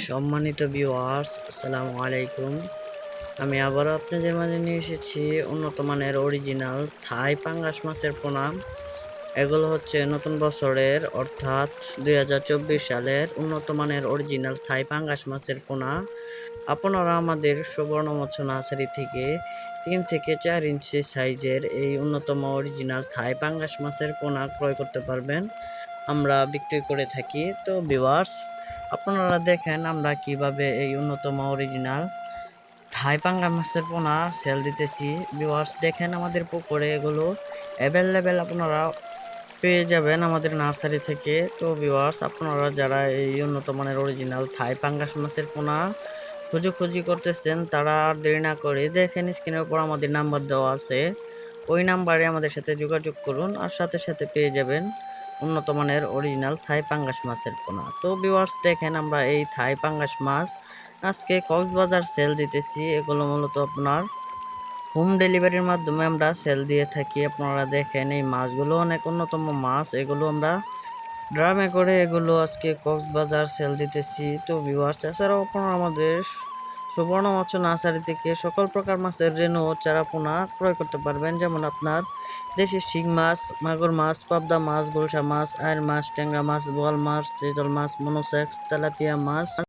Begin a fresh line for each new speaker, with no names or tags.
সম্মানিত ভিউয়ার্স আসসালামু আলাইকুম। আমি আবারও আপনাদের মাঝে নিয়ে এসেছি উন্নত মানের অরিজিনাল থাই পাঙ্গাস মাছের পোনা এগুলো হচ্ছে নতুন বছরের, অর্থাৎ দু হাজার চব্বিশ সালের উন্নত মানের অরিজিনাল থাই পাঙ্গাস মাছের পোনা আপনারা আমাদের সুবর্ণ মৎস্য থেকে তিন থেকে চার ইঞ্চি সাইজের এই উন্নতম অরিজিনাল থাই পাঙ্গাস মাছের পোনা ক্রয় করতে পারবেন। আমরা বিক্রি করে থাকি। তো ভিউয়ার্স আপনারা দেখেন আমরা কীভাবে এই উন্নতম অরিজিনাল থাই পাঙ্গা মাছের পোনা সেল দিতেছি। ভিউয়ার্স দেখেন আমাদের পুকুরে এগুলো অ্যাভেলেবেল আপনারা পেয়ে যাবেন আমাদের নার্সারি থেকে। তো ভিউয়ার্স আপনারা যারা এই উন্নত মানের অরিজিনাল থাই পাঙ্গাস মাছের পোনা খুঁজি করতেছেন, তারা আর দেরি না করে দেখেন স্ক্রিনের উপর আমাদের নাম্বার দেওয়া আছে। ওই নাম্বারে আমাদের সাথে যোগাযোগ করুন আর সাথে সাথে পেয়ে যাবেন। উন্নত মানের অরিজিনাল থাই পাঙ্গাস মাছের পোনা। তো ভিউয়ার্স দেখেন আমরা এই থাই পাঙ্গাস মাছ। আজকে কক্সবাজার সেল দিতেছি। এগুলো মূলত আপনার হোম ডেলিভারির মাধ্যমে আমরা সেল দিয়ে থাকি। আপনারা দেখেন এই মাছগুলো অনেক অন্যতম মাছ। এগুলো আমরা ড্রামে করে এগুলো আজকে কক্সবাজার সেল দিতেছি। তো ভিউয়ার্স এছাড়াও আপনারা আমাদের সুবর্ণ মৎস্য নার্সারি থেকে সকল প্রকার মাছের রেণু চারাপোনা ক্রয় করতে পারবেন। যেমন আপনার দেশি শিং মাছ, মাগুর মাছ, পাবদা মাছ, গোলসা মাছ আয়ের মাছ, ট্যাংরা মাছ, বোয়াল মাছ চিতল মাছ, মনোসেক্স, তেলাপিয়া মাছ।